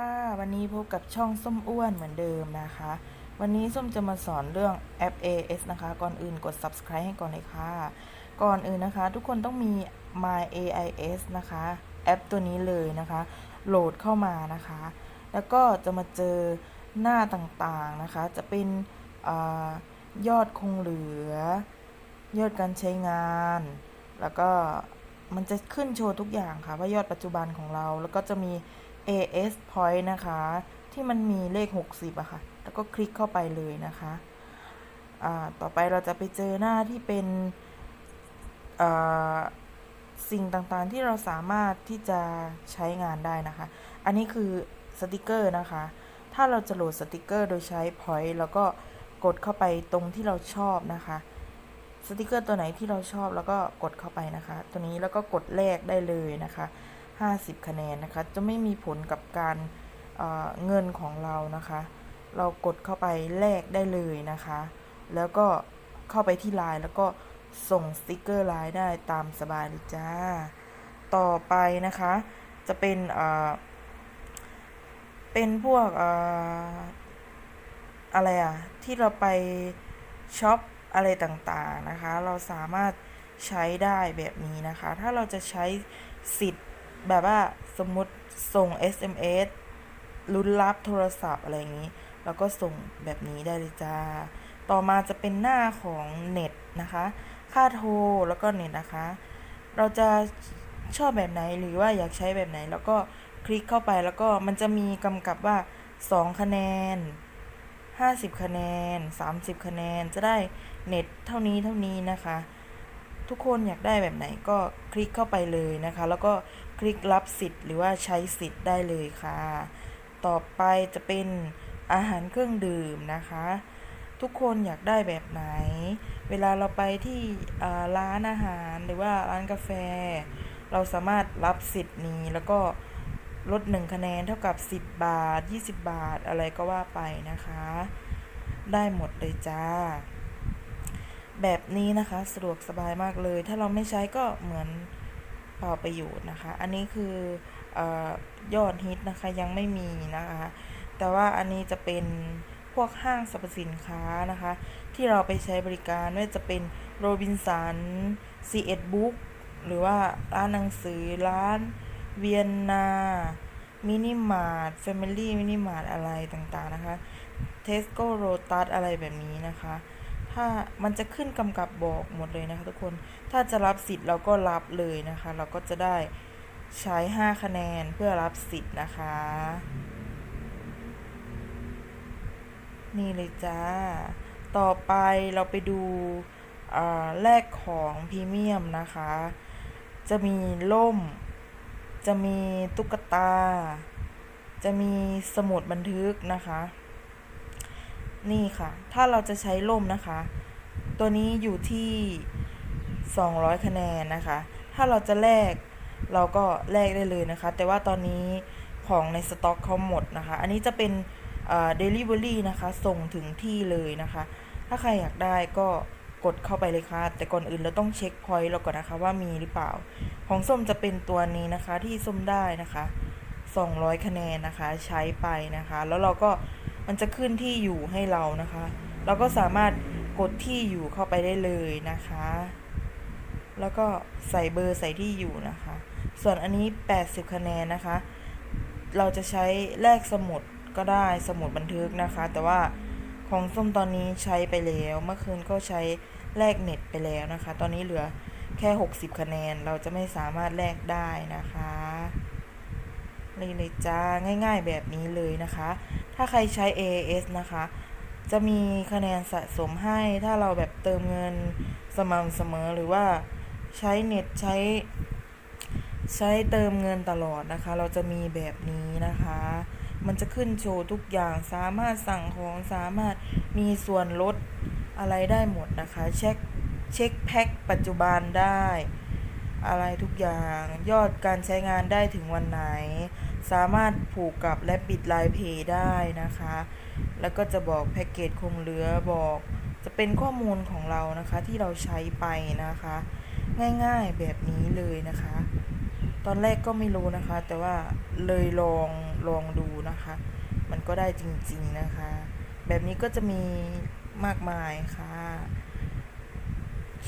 ค่ะ วันนี้พบกับช่องส้มอ้วนเหมือนเดิมนะคะ วันนี้ส้มจะมาสอนเรื่องแอป AS นะคะ ก่อนอื่นกด subscribe ให้ก่อนเลยค่ะ ก่อนอื่นนะคะ ทุกคนต้องมี My AIS นะคะ แอปตัวนี้เลยนะคะ โหลดเข้ามานะคะ แล้วก็จะมาเจอหน้าต่างๆนะคะ จะเป็นอยอดคงเหลือ ยอดการใช้งาน แล้วก็มันจะขึ้นโชว์ทุกอย่างค่ะว่ายอดปัจจุบันของเรา แล้วก็จะมี AS point นะคะ ที่มันมีเลข 60อะค่ะ แล้วก็คลิกเข้าไปเลยนะคะต่อไปเราจะไปเจอหน้าที่เป็นอ่าสิ่งต่างๆที่เราสามารถที่จะใช้งานได้นะคะ อันนี้คือสติกเกอร์นะคะ ถ้าเราจะโหลดสติกเกอร์โดยใช้ point แล้วก็กดเข้าไปตรงที่เราชอบนะคะ สติกเกอร์ตัวไหนที่เราชอบแล้วก็กดเข้าไปนะคะ ตัวนี้แล้วก็กดแลกได้เลยนะคะ 50 คะแนนนะคะ จะไม่มีผลกับการเอ่อเงินของเรานะคะ เรากดเข้าไปแลกได้เลยนะคะ แล้วก็เข้าไปที่ไลน์แล้วก็ส่งสติกเกอร์ไลน์ได้ตามสบายเลยจ้า ต่อไปนะคะ จะเป็นเป็นพวกเอ่ออะไรอะที่เราไปช็อปอะไรต่างๆนะคะ เราสามารถใช้ได้แบบนี้นะคะ ถ้าเราจะใช้สิทธิ์ แบบว่าสมมติส่ง SMS ลุ้นรับโทรศัพท์อะไรอย่างนี้ แล้วก็ส่งแบบนี้ได้เลยจ้า ต่อมาจะเป็นหน้าของเน็ตนะคะ ค่าโทรแล้วก็เน็ตนะคะ เราจะชอบแบบไหนหรือว่าอยากใช้แบบไหน แล้วก็คลิกเข้าไปแล้วก็มันจะมีกำกับว่า 2 คะแนน 50 คะแนน 30 คะแนนจะได้เน็ตเท่านี้เท่านี้นะคะ ทุกคนอยากได้แบบไหนก็คลิกเข้าไปเลยนะคะ แล้วก็ คลิกรับสิทธิ์หรือว่าใช้สิทธิ์ได้เลยค่ะ ต่อไปจะเป็นอาหารเครื่องดื่มนะคะ ทุกคนอยากได้แบบไหน เวลาเราไปที่ร้านอาหารหรือว่าร้านกาแฟ เราสามารถรับสิทธิ์นี้แล้วก็ลด 1 คะแนนเท่ากับ 10 บาท 20 บาทอะไรก็ว่าไปนะคะ ได้หมดเลยจ้า แบบนี้นะคะสะดวกสบายมากเลย ถ้าเราไม่ใช้ก็เหมือน ปล่าประโยชน์นะคะ อันนี้คืออยอดฮิตนะคะยังไม่มีนะคะ แต่ว่าอันนี้จะเป็นพวกห้างสรรพสินค้านะคะ ที่เราไปใช้บริการไม่ว่าจะเป็นโรบินสัน C1 Book หรือว่าร้านหนังสือร้านเวียนนามินิมาร์ทแฟมิลี่มินิมาร์ทอะไรต่างๆนะคะเทสโก้โรตัสอะไรแบบนี้นะคะ ถ้ามันจะขึ้นกำกับบอกหมดเลยนะคะทุกคน ถ้าจะรับสิทธิ์เราก็รับเลยนะคะ เราก็จะได้ใช้ 5 คะแนนเพื่อรับสิทธิ์นะคะ นี่เลยจ้า ต่อไปเราไปดูแลกของพรีเมียมนะคะ จะมีล่ม จะมีตุ๊กตา จะมีสมุดบันทึกนะคะ นี่ค่ะ ถ้าเราจะใช้ล่มนะคะ ตัวนี้อยู่ที่ 200 คะแนนนะคะ ถ้าเราจะแลกเราก็แลกได้เลยนะคะ แต่ว่าตอนนี้ของในสต็อกเขาหมดนะคะ อันนี้จะเป็นเดลิเวอรี่นะคะ ส่งถึงที่เลยนะคะ ถ้าใครอยากได้ก็กดเข้าไปเลยค่ะ แต่ก่อนอื่นเราต้องเช็คพอยต์เราก่อนนะคะว่ามีหรือเปล่า ของส้มจะเป็นตัวนี้นะคะที่ส้มได้นะคะ 200 คะแนนนะคะ ใช้ไปนะคะ แล้วเราก็ มันจะขึ้นที่อยู่ให้เรานะคะ เราก็สามารถกดที่อยู่เข้าไปได้เลยนะคะ แล้วก็ใส่เบอร์ใส่ที่อยู่นะคะ ส่วนอันนี้ 80 คะแนนนะคะ เราจะใช้แลกสมุดก็ได้สมุดบันทึกนะคะ แต่ว่าของส้มตอนนี้ใช้ไปแล้ว เมื่อคืนก็ใช้แลกเน็ตไปแล้วนะคะ ตอนนี้เหลือแค่ 60 คะแนน เราจะไม่สามารถแลกได้นะคะเลยจ้าง่าย ๆแบบนี้เลยนะคะ ถ้าใครใช้ AAS นะคะ จะมีคะแนนสะสมให้ถ้าเราแบบเติมเงินสม่ำเสมอหรือว่าใช้เน็ตใช้ ใช้เติมเงินตลอดนะคะ เราจะมีแบบนี้นะคะ มันจะขึ้นโชว์ทุกอย่างสามารถสั่งของสามารถมีส่วนลดอะไรได้หมดนะคะ เช็คเช็คแพ็คปัจจุบันได้ อะไรทุกอย่างยอดการใช้งานได้ถึงวันไหน สามารถผูกกับและปิดลน์เพย์ได้นะคะ แล้วก็จะบอกแพ็กเกจคงเหลือบอกจะเป็นข้อมูลของเรานะคะที่เราใช้ไปนะคะ ง่ายๆแบบนี้เลยนะคะ ตอนแรกก็ไม่รู้นะคะ แต่ว่าเลยลองลองดูนะคะ มันก็ได้จริงๆนะคะ แบบนี้ก็จะมีมากมายค่ะ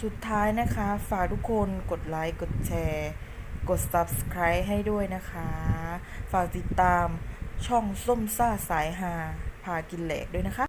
สุดท้ายนะคะ ฝากทุกคนกดไลค์กดแชร์ กด subscribe ให้ด้วยนะคะ ฝากติดตามช่องส้มซ่าสายหาพากินแหลกด้วยนะคะ